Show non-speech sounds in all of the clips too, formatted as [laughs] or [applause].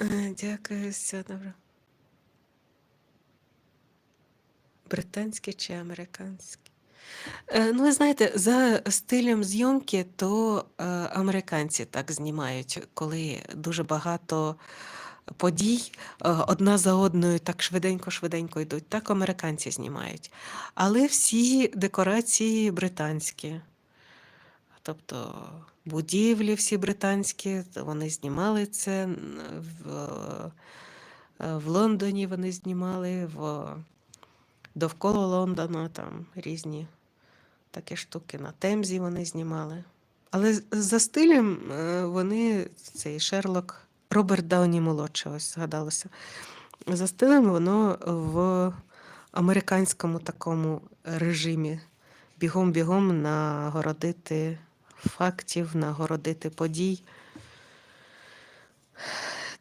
Е, Дякую, все добре. Британські чи американські? Е, Ну, ви знаєте, за стилем зйомки, то е, американці так знімають, коли дуже багато подій одна за одною так швиденько-швиденько йдуть. Так американці знімають. Але всі декорації британські. Тобто будівлі всі британські, вони знімали це в, е, в Лондоні вони знімали, в, довкола Лондона там різні такі штуки. На Темзі вони знімали. Але за стилем е, вони, цей Шерлок, Роберт Дауні молодший, ось згадалося. За стилем воно в американському такому режимі. Бігом-бігом нагородити фактів, нагородити подій.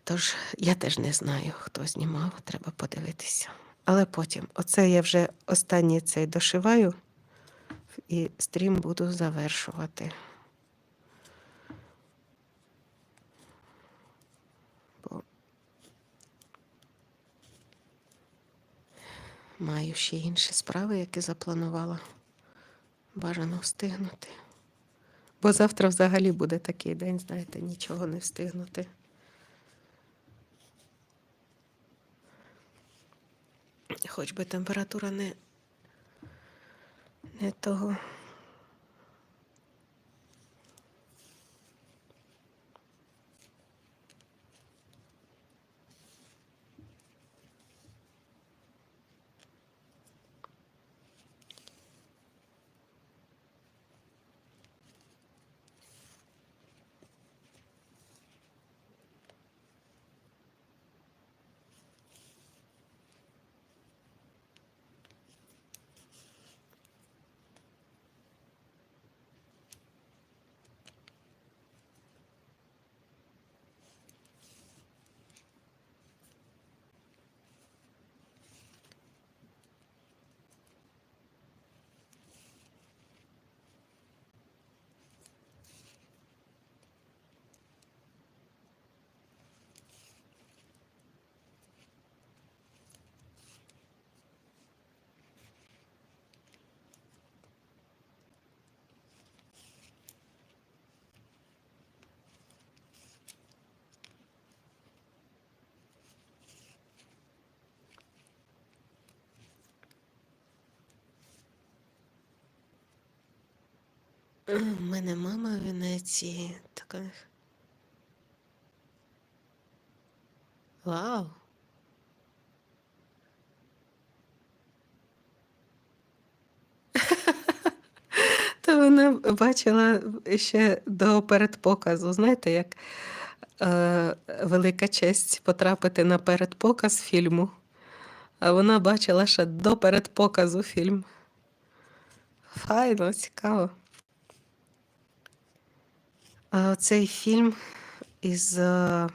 Тож я теж не знаю, хто знімав, треба подивитися. Але потім, оце я вже останній цей дошиваю і стрім буду завершувати. Бо маю ще інші справи, які запланувала. Бажано встигнути. Бо завтра взагалі буде такий день, знаєте, нічого не встигнути. Хоч би температура не, не того. У мене мама в Венеції. Така. Вау! [laughs] Та вона бачила ще до передпоказу. Знаєте, як е, велика честь потрапити на передпоказ фільму. А вона бачила ще до передпоказу фільм. Файно, цікаво. Цей фільм із е,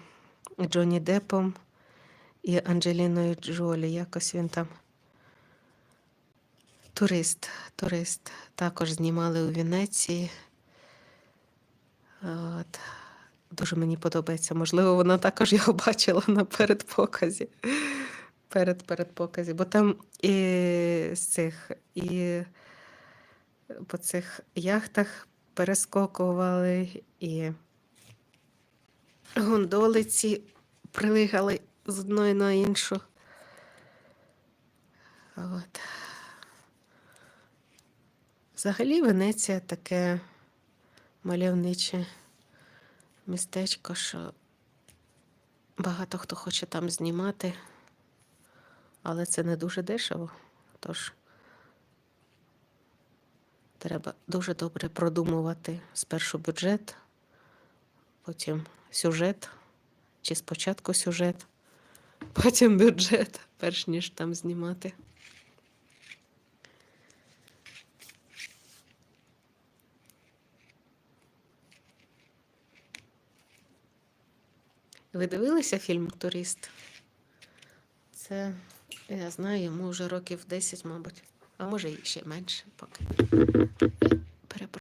Джонні Деппом і Анджеліною Джолі. Якось він там. Турист, турист. Також знімали у Венеції. От. Дуже мені подобається. Можливо, вона також його бачила на передпоказі. Перед передпоказі. Бо там і з цих, і по цих яхтах перескокували, і гондолиці прилигали з одної на іншу. От. Взагалі Венеція таке мальовниче містечко, що багато хто хоче там знімати, але це не дуже дешево. Тож треба дуже добре продумувати спершу бюджет, потім сюжет, чи спочатку сюжет, [laughs] потім бюджет, перш ніж там знімати. Ви дивилися фільм Турист? Це, я знаю, йому вже років 10, мабуть, а може і ще менше поки.